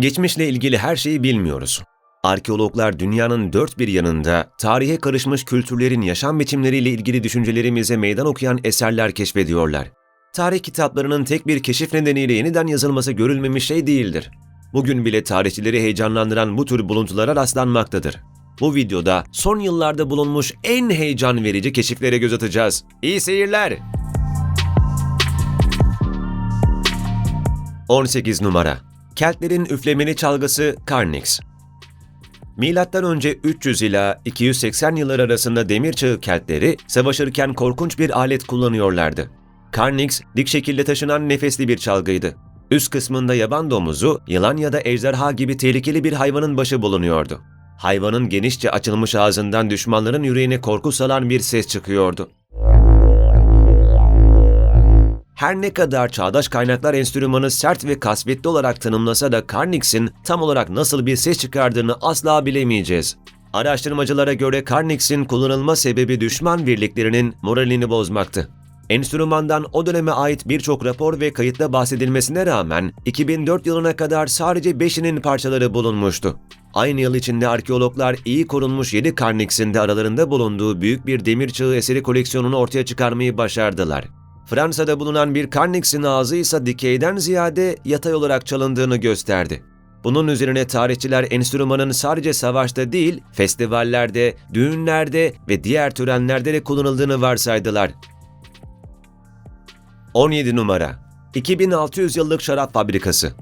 Geçmişle ilgili her şeyi bilmiyoruz. Arkeologlar dünyanın dört bir yanında tarihe karışmış kültürlerin yaşam biçimleriyle ilgili düşüncelerimize meydan okuyan eserler keşfediyorlar. Tarih kitaplarının tek bir keşif nedeniyle yeniden yazılması görülmemiş şey değildir. Bugün bile tarihçileri heyecanlandıran bu tür buluntulara rastlanmaktadır. Bu videoda son yıllarda bulunmuş en heyecan verici keşiflere göz atacağız. İyi seyirler! 18 numara Keltlerin üflemeli çalgısı Karnix Milattan önce 300 ila 280 yıllar arasında demir çağı Keltleri savaşırken korkunç bir alet kullanıyorlardı. Karnix, dik şekilde taşınan nefesli bir çalgıydı. Üst kısmında yaban domuzu, yılan ya da ejderha gibi tehlikeli bir hayvanın başı bulunuyordu. Hayvanın genişçe açılmış ağzından düşmanların yüreğine korku salan bir ses çıkıyordu. Her ne kadar çağdaş kaynaklar enstrümanı sert ve kasvetli olarak tanımlasa da Karnix'in tam olarak nasıl bir ses çıkardığını asla bilemeyeceğiz. Araştırmacılara göre Karnix'in kullanılma sebebi düşman birliklerinin moralini bozmaktı. Enstrümandan o döneme ait birçok rapor ve kayıtla bahsedilmesine rağmen 2004 yılına kadar sadece 5'inin parçaları bulunmuştu. Aynı yıl içinde arkeologlar iyi korunmuş 7 Karnix'in de aralarında bulunduğu büyük bir demir çağı eseri koleksiyonunu ortaya çıkarmayı başardılar. Fransa'da bulunan bir Karnix'in ağzı ise dikeyden ziyade yatay olarak çalındığını gösterdi. Bunun üzerine tarihçiler enstrümanın sadece savaşta değil, festivallerde, düğünlerde ve diğer törenlerde de kullanıldığını varsaydılar. 17 numara 2600 yıllık şarap fabrikası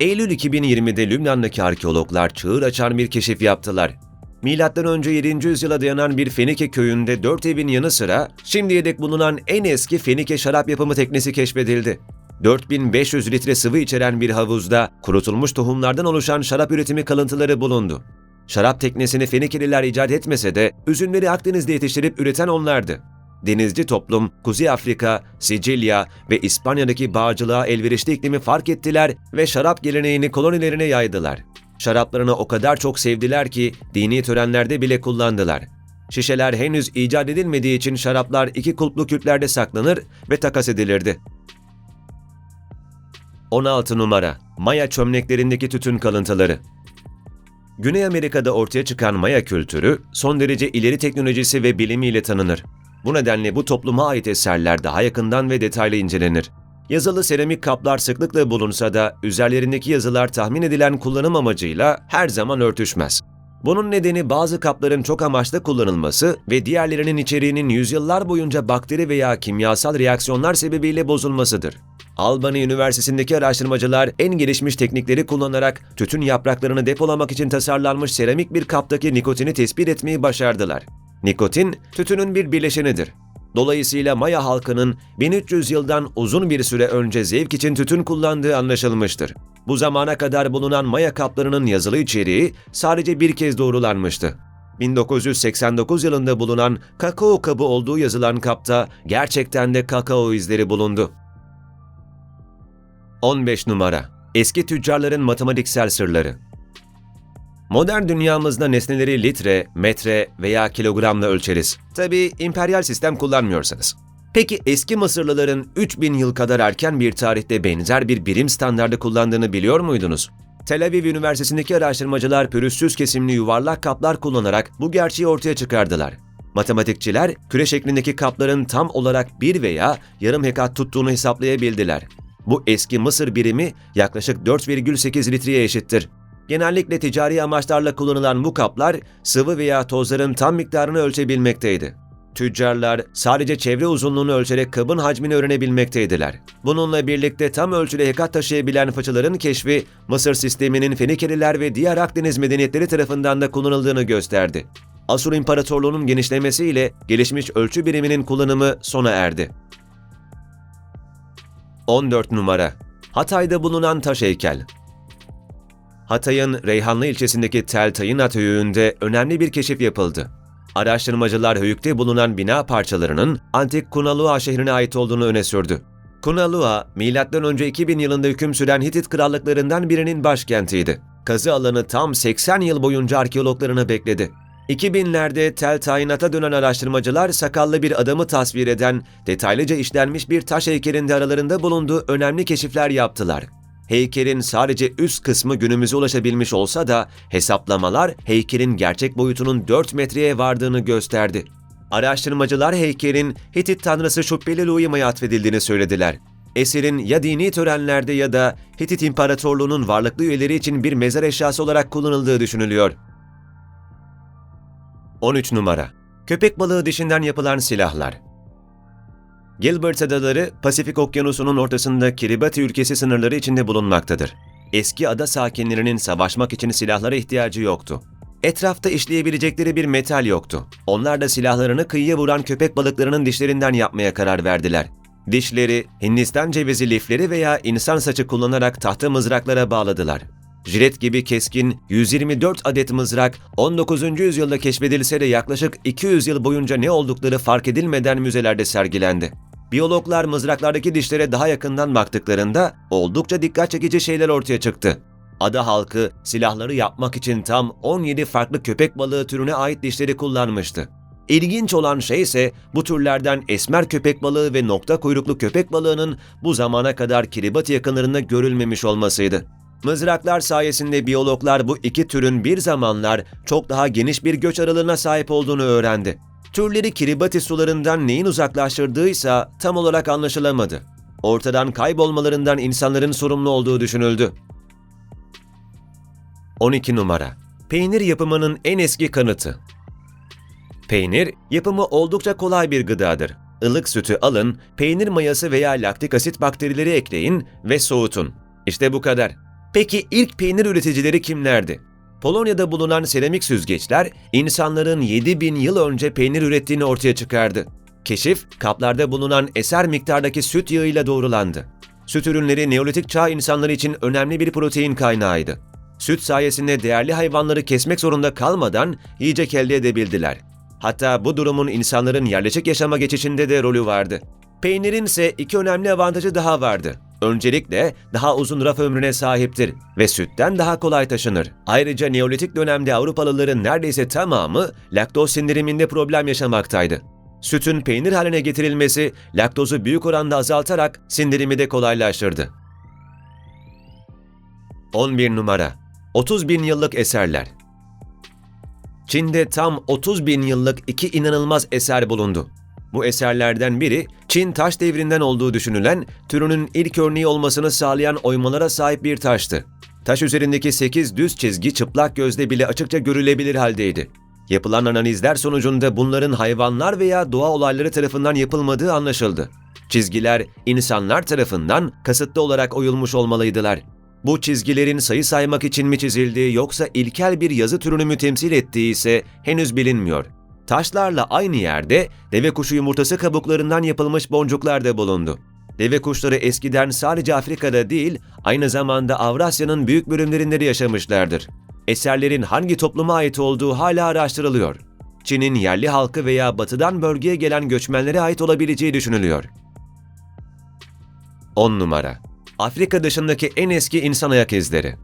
Eylül 2020'de Lübnan'daki arkeologlar çığır açan bir keşif yaptılar. Önce 7. yüzyıla dayanan bir Fenike köyünde dört evin yanı sıra şimdiye dek bulunan en eski Fenike şarap yapımı teknesi keşfedildi. 4500 litre sıvı içeren bir havuzda kurutulmuş tohumlardan oluşan şarap üretimi kalıntıları bulundu. Şarap teknesini Fenikeliler icat etmese de üzümleri Akdeniz'de yetiştirip üreten onlardı. Denizci toplum, Kuzey Afrika, Sicilya ve İspanya'daki bağcılığa elverişli iklimi fark ettiler ve şarap geleneğini kolonilerine yaydılar. Şaraplarını o kadar çok sevdiler ki dini törenlerde bile kullandılar. Şişeler henüz icat edilmediği için şaraplar iki kulplu küplerde saklanır ve takas edilirdi. 16 numara Maya çömleklerindeki tütün kalıntıları Güney Amerika'da ortaya çıkan Maya kültürü son derece ileri teknolojisi ve bilimiyle tanınır. Bu nedenle bu topluma ait eserler daha yakından ve detaylı incelenir. Yazılı seramik kaplar sıklıkla bulunsa da üzerlerindeki yazılar tahmin edilen kullanım amacıyla her zaman örtüşmez. Bunun nedeni bazı kapların çok amaçlı kullanılması ve diğerlerinin içeriğinin yüzyıllar boyunca bakteri veya kimyasal reaksiyonlar sebebiyle bozulmasıdır. Albany Üniversitesi'ndeki araştırmacılar en gelişmiş teknikleri kullanarak tütün yapraklarını depolamak için tasarlanmış seramik bir kaptaki nikotini tespit etmeyi başardılar. Nikotin, tütünün bir bileşenidir. Dolayısıyla Maya halkının 1300 yıldan uzun bir süre önce zevk için tütün kullandığı anlaşılmıştır. Bu zamana kadar bulunan Maya kaplarının yazılı içeriği sadece bir kez doğrulanmıştı. 1989 yılında bulunan kakao kabı olduğu yazılan kapta gerçekten de kakao izleri bulundu. 15 numara Eski tüccarların matematiksel sırları Modern dünyamızda nesneleri litre, metre veya kilogramla ölçeriz. Tabi emperyal sistem kullanmıyorsanız. Peki eski Mısırlıların 3000 yıl kadar erken bir tarihte benzer bir birim standardı kullandığını biliyor muydunuz? Tel Aviv Üniversitesi'ndeki araştırmacılar pürüzsüz kesimli yuvarlak kaplar kullanarak bu gerçeği ortaya çıkardılar. Matematikçiler küre şeklindeki kapların tam olarak bir veya yarım hekat tuttuğunu hesaplayabildiler. Bu eski Mısır birimi yaklaşık 4,8 litreye eşittir. Genellikle ticari amaçlarla kullanılan bu kaplar sıvı veya tozların tam miktarını ölçebilmekteydi. Tüccarlar sadece çevre uzunluğunu ölçerek kabın hacmini öğrenebilmekteydiler. Bununla birlikte tam ölçüde hekat taşıyabilen fıçıların keşfi Mısır sisteminin Fenikeliler ve diğer Akdeniz medeniyetleri tarafından da kullanıldığını gösterdi. Asur İmparatorluğu'nun genişlemesiyle gelişmiş ölçü biriminin kullanımı sona erdi. 14 numara Hatay'da bulunan taş heykel Hatay'ın Reyhanlı ilçesindeki Tel Tayinat höyüğünde önemli bir keşif yapıldı. Araştırmacılar höyükte bulunan bina parçalarının antik Kunalua şehrine ait olduğunu öne sürdü. Kunalua, M.Ö. 2000 yılında hüküm süren Hitit krallıklarından birinin başkentiydi. Kazı alanı tam 80 yıl boyunca arkeologlarını bekledi. 2000'lerde Tel Tayinat'a dönen araştırmacılar sakallı bir adamı tasvir eden, detaylıca işlenmiş bir taş heykelinde aralarında bulunduğu önemli keşifler yaptılar. Heykelin sadece üst kısmı günümüze ulaşabilmiş olsa da hesaplamalar heykelin gerçek boyutunun 4 metreye vardığını gösterdi. Araştırmacılar heykelin Hitit tanrısı Şubbeli atfedildiğini söylediler. Eserin ya dini törenlerde ya da Hitit İmparatorluğu'nun varlıklı üyeleri için bir mezar eşyası olarak kullanıldığı düşünülüyor. 13 numara Köpek balığı dişinden yapılan silahlar Gilbert Adaları, Pasifik Okyanusu'nun ortasında Kiribati ülkesi sınırları içinde bulunmaktadır. Eski ada sakinlerinin savaşmak için silahlara ihtiyacı yoktu. Etrafta işleyebilecekleri bir metal yoktu. Onlar da silahlarını kıyıya vuran köpek balıklarının dişlerinden yapmaya karar verdiler. Dişleri, Hindistan cevizi lifleri veya insan saçı kullanarak tahta mızraklara bağladılar. Jilet gibi keskin 124 adet mızrak 19. yüzyılda keşfedilse de yaklaşık 200 yıl boyunca ne oldukları fark edilmeden müzelerde sergilendi. Biyologlar mızraklardaki dişlere daha yakından baktıklarında oldukça dikkat çekici şeyler ortaya çıktı. Ada halkı silahları yapmak için tam 17 farklı köpek balığı türüne ait dişleri kullanmıştı. İlginç olan şey ise bu türlerden esmer köpek balığı ve nokta kuyruklu köpek balığının bu zamana kadar Kiribati yakınlarında görülmemiş olmasıydı. Mızraklar sayesinde biyologlar bu iki türün bir zamanlar çok daha geniş bir göç aralığına sahip olduğunu öğrendi. Türleri Kiribati sularından neyin uzaklaştırdığıysa tam olarak anlaşılamadı. Ortadan kaybolmalarından insanların sorumlu olduğu düşünüldü. 12 numara Peynir yapımının en eski kanıtı Peynir, yapımı oldukça kolay bir gıdadır. Ilık sütü alın, peynir mayası veya laktik asit bakterileri ekleyin ve soğutun. İşte bu kadar. Peki ilk peynir üreticileri kimlerdi? Polonya'da bulunan seramik süzgeçler, insanların 7000 yıl önce peynir ürettiğini ortaya çıkardı. Keşif, kaplarda bulunan eser miktardaki süt yağıyla doğrulandı. Süt ürünleri Neolitik çağ insanları için önemli bir protein kaynağıydı. Süt sayesinde değerli hayvanları kesmek zorunda kalmadan yiyecek elde edebildiler. Hatta bu durumun insanların yerleşik yaşama geçişinde de rolü vardı. Peynirin ise iki önemli avantajı daha vardı. Öncelikle daha uzun raf ömrüne sahiptir ve sütten daha kolay taşınır. Ayrıca Neolitik dönemde Avrupalıların neredeyse tamamı laktoz sindiriminde problem yaşamaktaydı. Sütün peynir haline getirilmesi laktozu büyük oranda azaltarak sindirimi de kolaylaştırdı. 11 numara 30 bin yıllık eserler Çin'de tam 30 bin yıllık iki inanılmaz eser bulundu. Bu eserlerden biri Çin taş devrinden olduğu düşünülen türünün ilk örneği olmasını sağlayan oymalara sahip bir taştı. Taş üzerindeki 8 düz çizgi çıplak gözle bile açıkça görülebilir haldeydi. Yapılan analizler sonucunda bunların hayvanlar veya doğa olayları tarafından yapılmadığı anlaşıldı. Çizgiler insanlar tarafından kasıtlı olarak oyulmuş olmalıydılar. Bu çizgilerin sayı saymak için mi çizildiği yoksa ilkel bir yazı türünü mü temsil ettiği ise henüz bilinmiyor. Taşlarla aynı yerde deve kuşu yumurtası kabuklarından yapılmış boncuklar da bulundu. Deve kuşları eskiden sadece Afrika'da değil, aynı zamanda Avrasya'nın büyük bölümlerinde de yaşamışlardır. Eserlerin hangi topluma ait olduğu hala araştırılıyor. Çin'in yerli halkı veya batıdan bölgeye gelen göçmenlere ait olabileceği düşünülüyor. 10 numara Afrika dışındaki en eski insan ayak izleri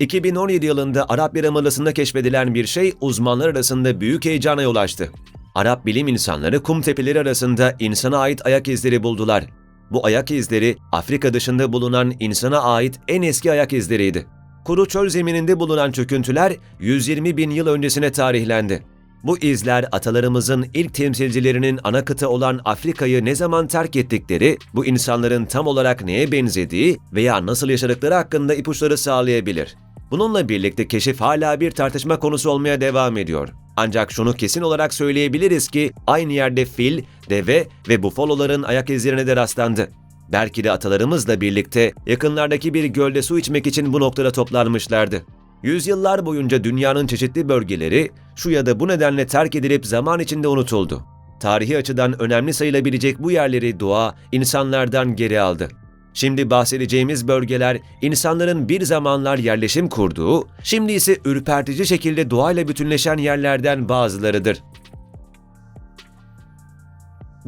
2017 yılında Arap Yarımadası'nda keşfedilen bir şey uzmanlar arasında büyük heyecana yol açtı. Arap bilim insanları kum tepeleri arasında insana ait ayak izleri buldular. Bu ayak izleri Afrika dışında bulunan insana ait en eski ayak izleriydi. Kuru çöl zemininde bulunan çöküntüler 120 bin yıl öncesine tarihlendi. Bu izler atalarımızın ilk temsilcilerinin ana kıta olan Afrika'yı ne zaman terk ettikleri, bu insanların tam olarak neye benzediği veya nasıl yaşadıkları hakkında ipuçları sağlayabilir. Bununla birlikte keşif hala bir tartışma konusu olmaya devam ediyor. Ancak şunu kesin olarak söyleyebiliriz ki aynı yerde fil, deve ve bufaloların ayak izlerine de rastlandı. Belki de atalarımızla birlikte yakınlardaki bir gölde su içmek için bu noktada toplanmışlardı. Yüzyıllar boyunca dünyanın çeşitli bölgeleri şu ya da bu nedenle terk edilip zaman içinde unutuldu. Tarihi açıdan önemli sayılabilecek bu yerleri doğa insanlardan geri aldı. Şimdi bahsedeceğimiz bölgeler insanların bir zamanlar yerleşim kurduğu, şimdi ise ürpertici şekilde doğayla bütünleşen yerlerden bazılarıdır.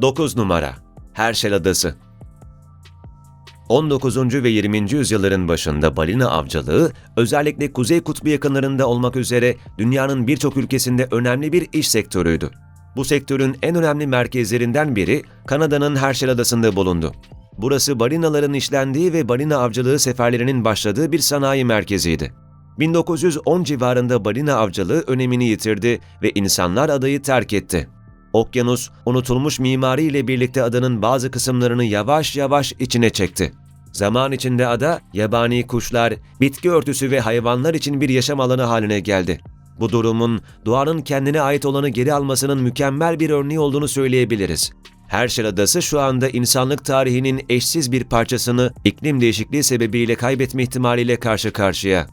9 numara Herşel Adası 19. ve 20. yüzyılların başında balina avcılığı, özellikle Kuzey Kutbu yakınlarında olmak üzere dünyanın birçok ülkesinde önemli bir iş sektörüydü. Bu sektörün en önemli merkezlerinden biri Kanada'nın Herschel Adası'nda bulundu. Burası balinaların işlendiği ve balina avcılığı seferlerinin başladığı bir sanayi merkeziydi. 1910 civarında balina avcılığı önemini yitirdi ve insanlar adayı terk etti. Okyanus, unutulmuş mimari ile birlikte adanın bazı kısımlarını yavaş yavaş içine çekti. Zaman içinde ada, yabani kuşlar, bitki örtüsü ve hayvanlar için bir yaşam alanı haline geldi. Bu durumun doğanın kendine ait olanı geri almasının mükemmel bir örneği olduğunu söyleyebiliriz. Herşel Adası şu anda insanlık tarihinin eşsiz bir parçasını iklim değişikliği sebebiyle kaybetme ihtimaliyle karşı karşıya.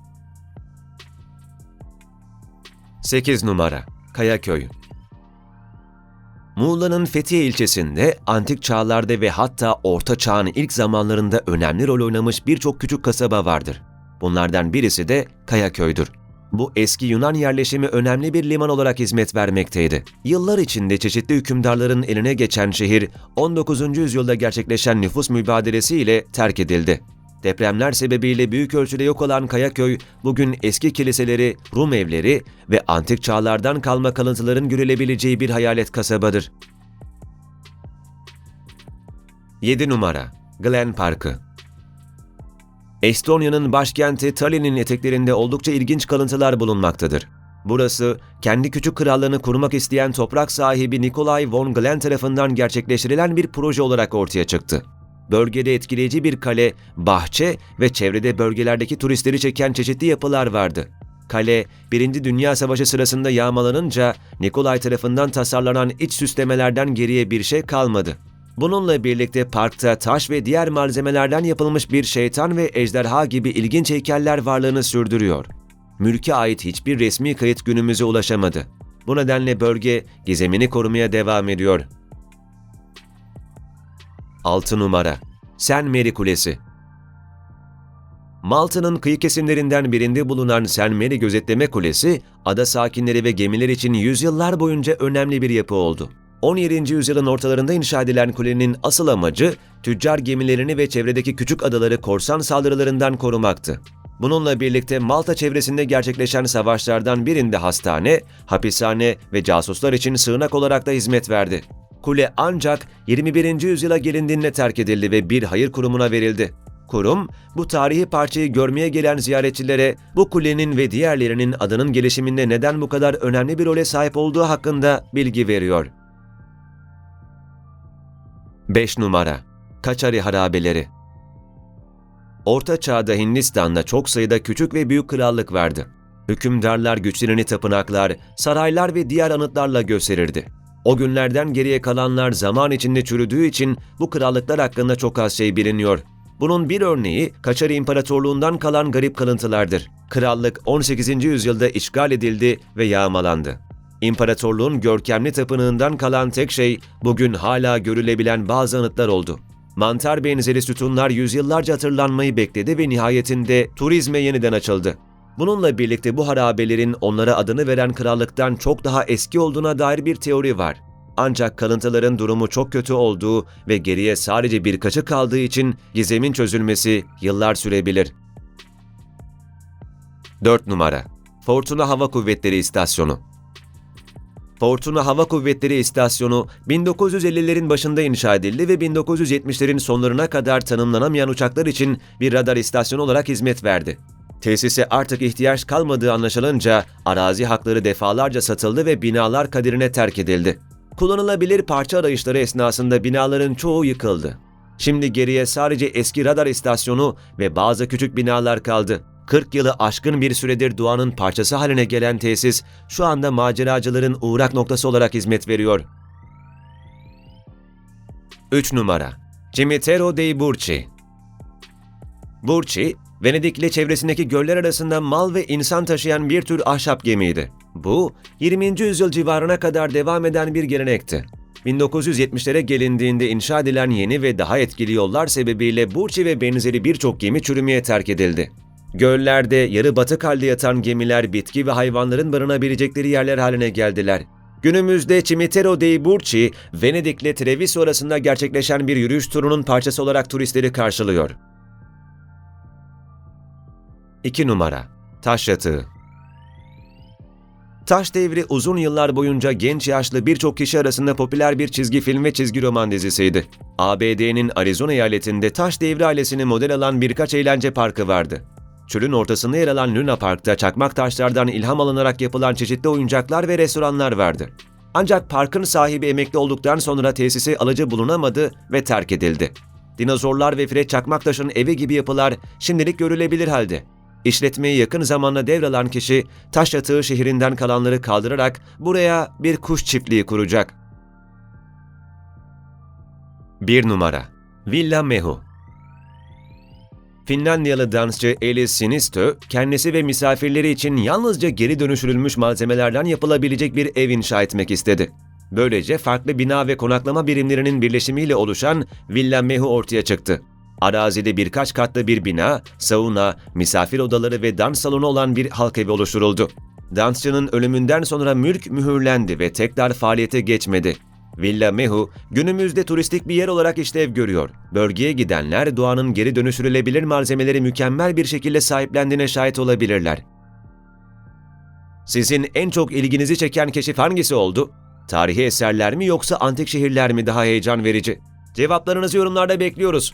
8 numara Kayaköy Muğla'nın Fethiye ilçesinde antik çağlarda ve hatta Orta Çağ'ın ilk zamanlarında önemli rol oynamış birçok küçük kasaba vardır. Bunlardan birisi de Kayaköy'dür. Bu eski Yunan yerleşimi önemli bir liman olarak hizmet vermekteydi. Yıllar içinde çeşitli hükümdarların eline geçen şehir 19. yüzyılda gerçekleşen nüfus mübadelesiyle terk edildi. Depremler sebebiyle büyük ölçüde yok olan Kayaköy, bugün eski kiliseleri, Rum evleri ve antik çağlardan kalma kalıntıların görülebileceği bir hayalet kasabadır. 7 numara Glen Parkı Estonya'nın başkenti Tallinn'in eteklerinde oldukça ilginç kalıntılar bulunmaktadır. Burası, kendi küçük krallığını kurmak isteyen toprak sahibi Nikolai von Glen tarafından gerçekleştirilen bir proje olarak ortaya çıktı. Bölgede etkileyici bir kale, bahçe ve çevrede bölgelerdeki turistleri çeken çeşitli yapılar vardı. Kale, Birinci Dünya Savaşı sırasında yağmalanınca Nikolay tarafından tasarlanan iç süslemelerden geriye bir şey kalmadı. Bununla birlikte parkta taş ve diğer malzemelerden yapılmış bir şeytan ve ejderha gibi ilginç heykeller varlığını sürdürüyor. Mülke ait hiçbir resmi kayıt günümüze ulaşamadı. Bu nedenle bölge gizemini korumaya devam ediyor. 6 numara Sen Mary Kulesi Malta'nın kıyı kesimlerinden birinde bulunan Sen Mary Gözetleme Kulesi, ada sakinleri ve gemiler için yüzyıllar boyunca önemli bir yapı oldu. 17. yüzyılın ortalarında inşa edilen kulenin asıl amacı, tüccar gemilerini ve çevredeki küçük adaları korsan saldırılarından korumaktı. Bununla birlikte Malta çevresinde gerçekleşen savaşlardan birinde hastane, hapishane ve casuslar için sığınak olarak da hizmet verdi. Kule ancak 21. yüzyıla gelindiğinde terk edildi ve bir hayır kurumuna verildi. Kurum, bu tarihi parçayı görmeye gelen ziyaretçilere bu kulenin ve diğerlerinin adanın gelişiminde neden bu kadar önemli bir role sahip olduğu hakkında bilgi veriyor. 5 numara Kaçari Harabeleri Orta Çağ'da Hindistan'da çok sayıda küçük ve büyük krallık vardı. Hükümdarlar güçlerini tapınaklar, saraylar ve diğer anıtlarla gösterirdi. O günlerden geriye kalanlar zaman içinde çürüdüğü için bu krallıklar hakkında çok az şey biliniyor. Bunun bir örneği Kaçari İmparatorluğundan kalan garip kalıntılardır. Krallık 18. yüzyılda işgal edildi ve yağmalandı. İmparatorluğun görkemli tapınağından kalan tek şey bugün hala görülebilen bazı anıtlar oldu. Mantar benzeri sütunlar yüzyıllarca hatırlanmayı bekledi ve nihayetinde turizme yeniden açıldı. Bununla birlikte bu harabelerin onlara adını veren krallıktan çok daha eski olduğuna dair bir teori var. Ancak kalıntıların durumu çok kötü olduğu ve geriye sadece birkaçı kaldığı için gizemin çözülmesi yıllar sürebilir. 4 numara Fortuna Hava Kuvvetleri İstasyonu Fortuna Hava Kuvvetleri İstasyonu 1950'lerin başında inşa edildi ve 1970'lerin sonlarına kadar tanımlanamayan uçaklar için bir radar istasyonu olarak hizmet verdi. Tesise artık ihtiyaç kalmadığı anlaşılınca arazi hakları defalarca satıldı ve binalar kaderine terk edildi. Kullanılabilir parça arayışları esnasında binaların çoğu yıkıldı. Şimdi geriye sadece eski radar istasyonu ve bazı küçük binalar kaldı. 40 yılı aşkın bir süredir doğanın parçası haline gelen tesis şu anda maceracıların uğrak noktası olarak hizmet veriyor. 3 numara Cimitero dei Burci Burci, Venedik ile çevresindeki göller arasında mal ve insan taşıyan bir tür ahşap gemiydi. Bu, 20. yüzyıl civarına kadar devam eden bir gelenekti. 1970'lere gelindiğinde inşa edilen yeni ve daha etkili yollar sebebiyle Burçi ve benzeri birçok gemi çürümeye terk edildi. Göllerde yarı batık halde yatan gemiler bitki ve hayvanların barınabilecekleri yerler haline geldiler. Günümüzde Cimitero dei Burci, Venedik ile Treviso arasında gerçekleşen bir yürüyüş turunun parçası olarak turistleri karşılıyor. 2 numara Taş Yatığı Taş Devri uzun yıllar boyunca genç yaşlı birçok kişi arasında popüler bir çizgi film ve çizgi roman dizisiydi. ABD'nin Arizona eyaletinde taş devri ailesini model alan birkaç eğlence parkı vardı. Çölün ortasında yer alan Luna Park'ta çakmak taşlardan ilham alınarak yapılan çeşitli oyuncaklar ve restoranlar vardı. Ancak parkın sahibi emekli olduktan sonra tesisi alıcı bulunamadı ve terk edildi. Dinozorlar ve Fred Çakmaktaş'ın evi gibi yapılar şimdilik görülebilir halde. İşletmeyi yakın zamanda devralan kişi taş yatığı şehrinden kalanları kaldırarak buraya bir kuş çiftliği kuracak. 1 numara Villa Mehu Finlandiyalı dansçı Elis Sinistö, kendisi ve misafirleri için yalnızca geri dönüştürülmüş malzemelerden yapılabilecek bir ev inşa etmek istedi. Böylece farklı bina ve konaklama birimlerinin birleşimiyle oluşan Villa Mehu ortaya çıktı. Arazide birkaç katlı bir bina, sauna, misafir odaları ve dans salonu olan bir halk evi oluşturuldu. Dansçının ölümünden sonra mülk mühürlendi ve tekrar faaliyete geçmedi. Villa Mehu günümüzde turistik bir yer olarak işlev görüyor. Bölgeye gidenler doğanın geri dönüştürülebilir malzemeleri mükemmel bir şekilde sahiplendiğine şahit olabilirler. Sizin en çok ilginizi çeken keşif hangisi oldu? Tarihi eserler mi yoksa antik şehirler mi daha heyecan verici? Cevaplarınızı yorumlarda bekliyoruz.